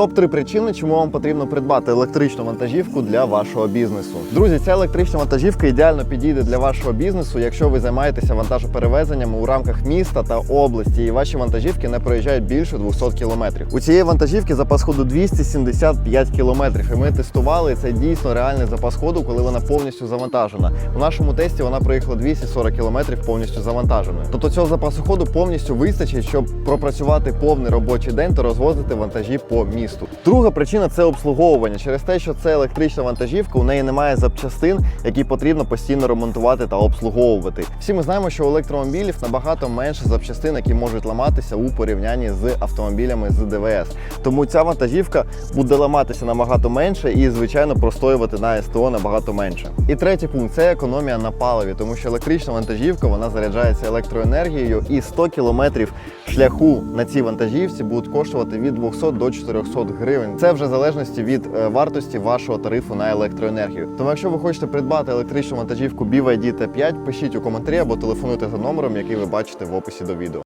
Топ 3 причини, чому вам потрібно придбати електричну вантажівку для вашого бізнесу. Друзі, ця електрична вантажівка ідеально підійде для вашого бізнесу, якщо ви займаєтеся вантажоперевезенням у рамках міста та області, і ваші вантажівки не проїжджають більше 200 кілометрів. У цієї вантажівки запас ходу 275 кілометрів. І ми тестували це дійсно реальний запас ходу, коли вона повністю завантажена. У нашому тесті вона проїхала 240 кілометрів повністю завантаженою. Тобто цього запасу ходу повністю вистачить, щоб пропрацювати повний робочий день та розвозити вантажі по місту. Друга причина це обслуговування. Через те, що це електрична вантажівка, у неї немає запчастин, які потрібно постійно ремонтувати та обслуговувати. Всі ми знаємо, що у електромобілів набагато менше запчастин, які можуть ламатися у порівнянні з автомобілями з ДВС. Тому ця вантажівка буде ламатися набагато менше і, звичайно, простоювати на СТО набагато менше. І третій пункт це економія на паливі, тому що електрична вантажівка вона заряджається електроенергією, і 100 кілометрів шляху на цій вантажівці будуть коштувати від 200 до 400 гривень. Це вже в залежності від е, вартості вашого тарифу на електроенергію. Тому, якщо ви хочете придбати електричну вантажівку BYD T5, пишіть у коментарі або телефонуйте за номером, який ви бачите в описі до відео.